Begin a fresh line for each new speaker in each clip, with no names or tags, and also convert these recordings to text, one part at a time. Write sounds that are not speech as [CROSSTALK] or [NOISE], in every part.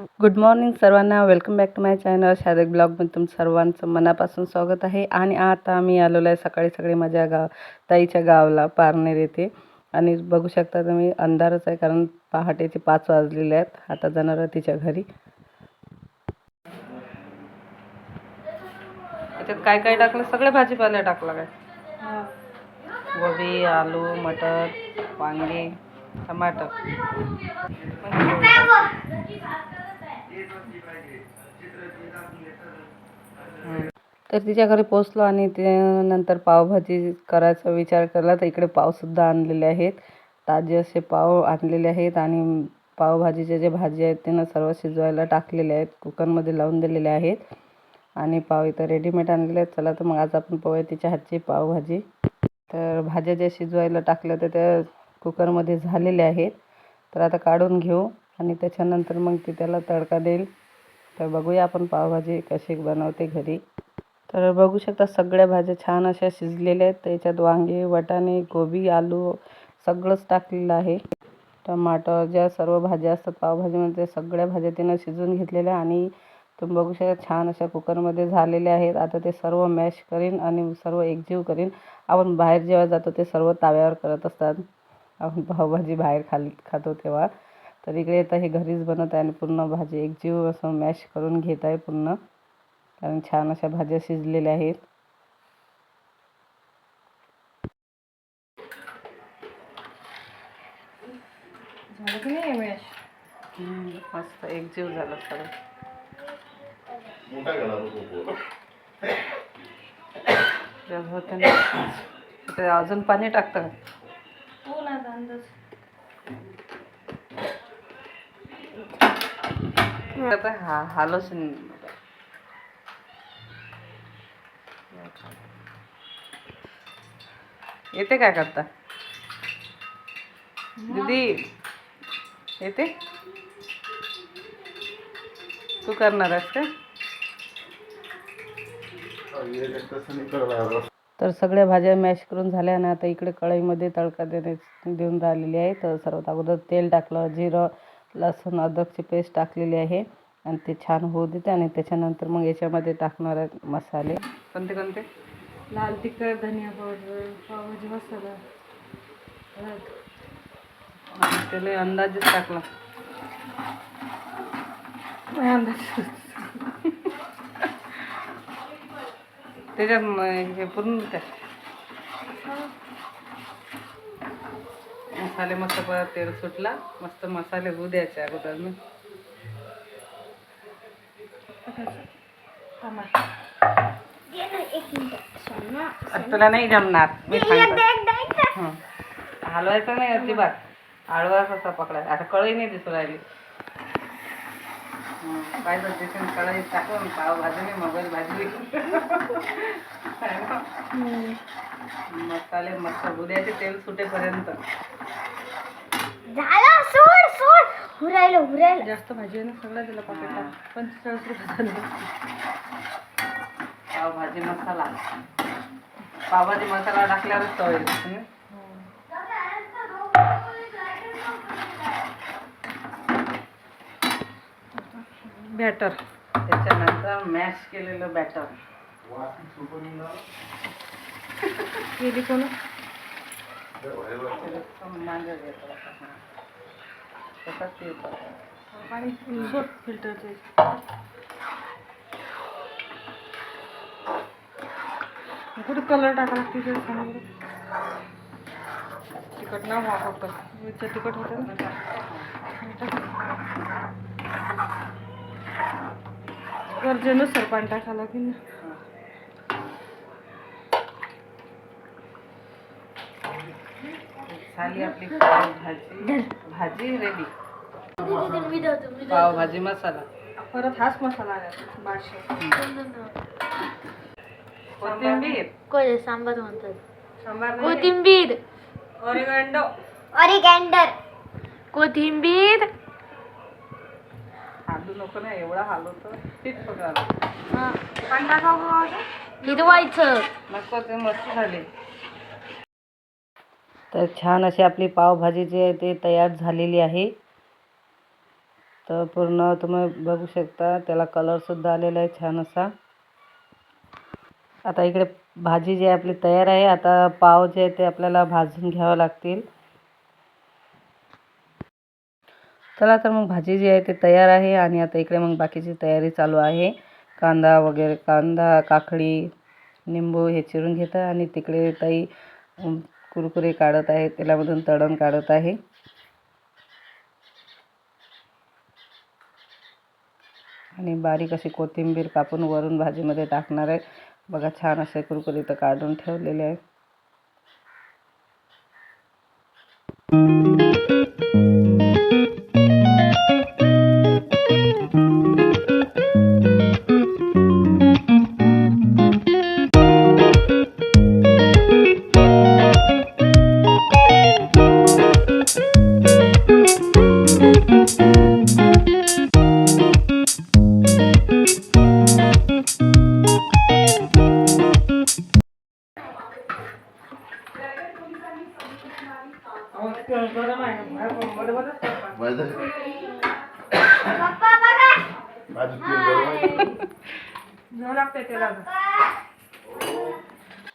Good morning सर्वांना. Welcome back to my channel. शारद ब्लॉगमध्ये तुम सर्वांचं मनापासून स्वागत आहे. आणि आता मी आलेलो आहे सकाळी सकाळी माझ्या गाव ताईच्या गावाला पारनेर येथे. आणि बघू शकता तुम्ही अंधारच आहे कारण पहाटेचे पाच वाजलेले आहेत. आता जाणार आहे तिच्या घरी. त्याच्यात काय काय टाकलं? सगळे भाजीपाला टाकला काय? गोबी आलू मटर वांगे टमाटर. तर तिच्या घरी पोचलो आणि ते नंतर पावभाजी करायचा विचार केला. तर इकडे पावसुद्धा आणलेले आहेत. ताजे असे पाव आणलेले आहेत आणि पावभाजीचे जे भाजी आहेत ते ना सर्व शिजवायला टाकलेले आहेत. कुकरमध्ये लावून दिलेले आहेत. आणि पाव इथं रेडीमेड आणलेले आहेत. चला तर मग आज आपण पाहूया तिच्या हातची पावभाजी. तर भाज्या ज्या शिजवायला टाकल्या तर त्या कुकरमध्ये झालेल्या आहेत. तर आता काढून घेऊ आणि त्याच्यानंतर मग ती त्याला तडका देईल. तर बघूया आपण पावभाजी कशी बनवते घरी. तर बघू शकता सगळ्या भाज्या छान अशा शिजलेल्या आहेत. त्याच्यात वांगे वटाणे गोबी आलू सगळंच टाकलेलं आहे. टमाटर ज्या सर्व भाज्या असतात पावभाजीमध्ये सगळ्या भाज्या तिनं शिजून घेतलेल्या आणि तुम्ही बघू शकता छान अशा कुकरमध्ये झालेल्या आहेत. आता ते सर्व मॅश करीन आणि सर्व एकजीव करीन. आपण बाहेर जेव्हा जातो ते सर्व ताव्यावर करत असतात. आपण पावभाजी बाहेर खाल खातो तेव्हा. तर इकडे आता हे घरीच बनवत आहे आणि पूर्ण भाजी एकजीव असं मॅश करून घेत आहे पूर्ण. कारण छान अशा भाज्या शिजलेल्या आहेत. मस्त एकजीव झालं सगळं. [COUGHS] अजून पाणी टाकतं
हो ना अंदाज
आता हा हालोच येते काय करता? दीदी येते? तू करणार आहेस का? तर सगळ्या भाज्या मॅश करून झाल्या ना आता इकडे कढईमध्ये तडका देणे देऊन राहिलेली आहे. तर सर्वात अगोदर तेल टाकलं जिरं लसूण अद्रकची पेस्ट टाकलेली आहे आणि ते छान होऊ देते आणि त्याच्यानंतर मग याच्यामध्ये टाकणार आहेत मसाले. कोणते कोणते?
लाल तिखट धनिया पावडर पावभाजी मसाला. हळद.
आणि त्याला अंदाजच टाकला.
अंदाज?
त्याच्यात म- हे पूर्ण काय मसाले मस्त परत तेल सुटला. मस्त मसाले होऊ द्यायचे अगोदर मी. तुला नाही जमणार. मी. हलवायचं नाही अजिबात. आळवा कसा पकडायचा आता कळही नाही दिसू राहिली. हं, पाहिजे कढई टाकून पाव भाजली मोबाईल भाजली मसाले मस्त. उद्याचे तेल सुटेपर्यंत.
झालं सोड सोड. हुरायलं हुरायलं.
जास्त भाजी आहे ना सगळं दिलं पाकिट टाक पंचेचाळीस रुपये झाले.
पावभाजी मसाला. पावभाजी मसाला टाकल्यावरच चव येते?
बॅटर.
त्याच्यानंतर मॅश केलेलं बॅटर
केली कोण?
मांजर
पाणी फिल्टरचे कुठे कलर टाका लागते तिकट तिखट ना व्हा मिरच्या तिखट ना. गरजेनुसार पाणी टाकावं लागेल
झाली आपली पावभाजी भाजी रेडी पावभाजी मसाला.
परत हाच मसाला
कोथिंबीर.
कोळे सांबार म्हणतात.
सांबार
कोथिंबीर.
ऑरिगंडो
ऑरिगॅन्डर कोथिंबीर.
हालू नको ना एवढा हालवतो पीठ पकडाल
हिरवायचं.
नको ते मस्त झाले. तर छान अशी आपली पावभाजी जी आहे ते तयार झालेली आहे. तर पूर्ण तुम्ही बघू शकता त्याला कलरसुद्धा आलेला आहे छान असा. आता इकडे भाजी जी आहे आपली तयार आहे आता पाव जे आहे ते आपल्याला भाजून घ्यावं लागतील. चला तर मग भाजी जी आहे ते तयार आहे आणि आता इकडे मग बाकीची तयारी चालू आहे. कांदा वगैरे कांदा काकडी निंबू हे चिरून घेतं आणि तिकडे ताई कुरकुरे काढत आहे तेलामधून तळण काढत आहे. आणि बारीक अशी कोथिंबीर कापून वरून भाजीमध्ये टाकणार आहे. बघा छान असे कुरकुरे तर काढून ठेवलेले आहे.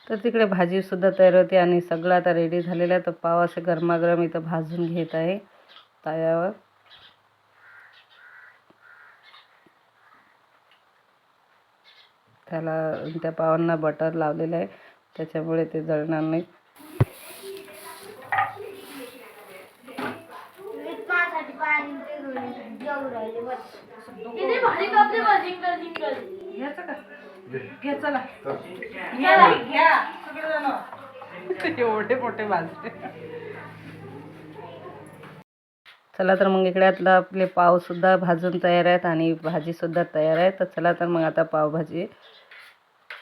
तर तिकडे भाजीसुद्धा तयार होती आणि सगळं आता रेडी झालेलं आहे. तर पाव असे गरमागरम इथं भाजून घेत आहे ताव्यावर. त्याला त्या पावांना बटर लावलेलं आहे. त्याच्यामुळे ते जळणार नाही.
किती भारी कापले बा, जिंगल जिंगल
घ्यायचं का? घे चला. घ्या. घ्या. सगळेजण एवढे मोठे भाजले
चला तर मग इकडे आता आपले पावसुद्धा भाजून तयार आहेत आणि भाजीसुद्धा तयार आहे. तर चला तर मग आता पावभाजी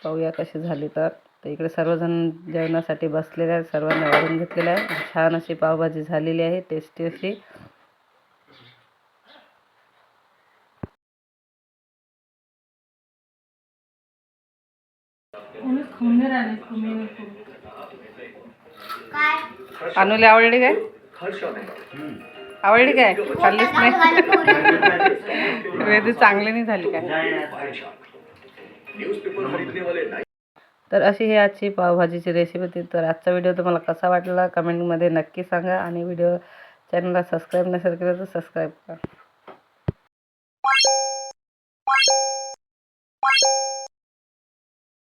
पाहूया कशी झाली तर. तर इकडे सर्वजण जेवणासाठी बसलेले आहेत सर्वांनी वाढून घेतलेलं आहे. छान अशी पावभाजी झालेली आहे टेस्टी अशी.
राहिले
अनुले आवडली काय? आवडली काय? खाल्लीच नाही. वेदी चांगली नाही झाली काय? तर अशी ही आजची पावभाजीची रेसिपी होती. तर आजचा व्हिडिओ तुम्हाला कसा वाटला? कमेंटमध्ये नक्की सांगा. आणि व्हिडिओ चॅनलला सबस्क्राईब नसेल केलं तर सबस्क्राईब करा.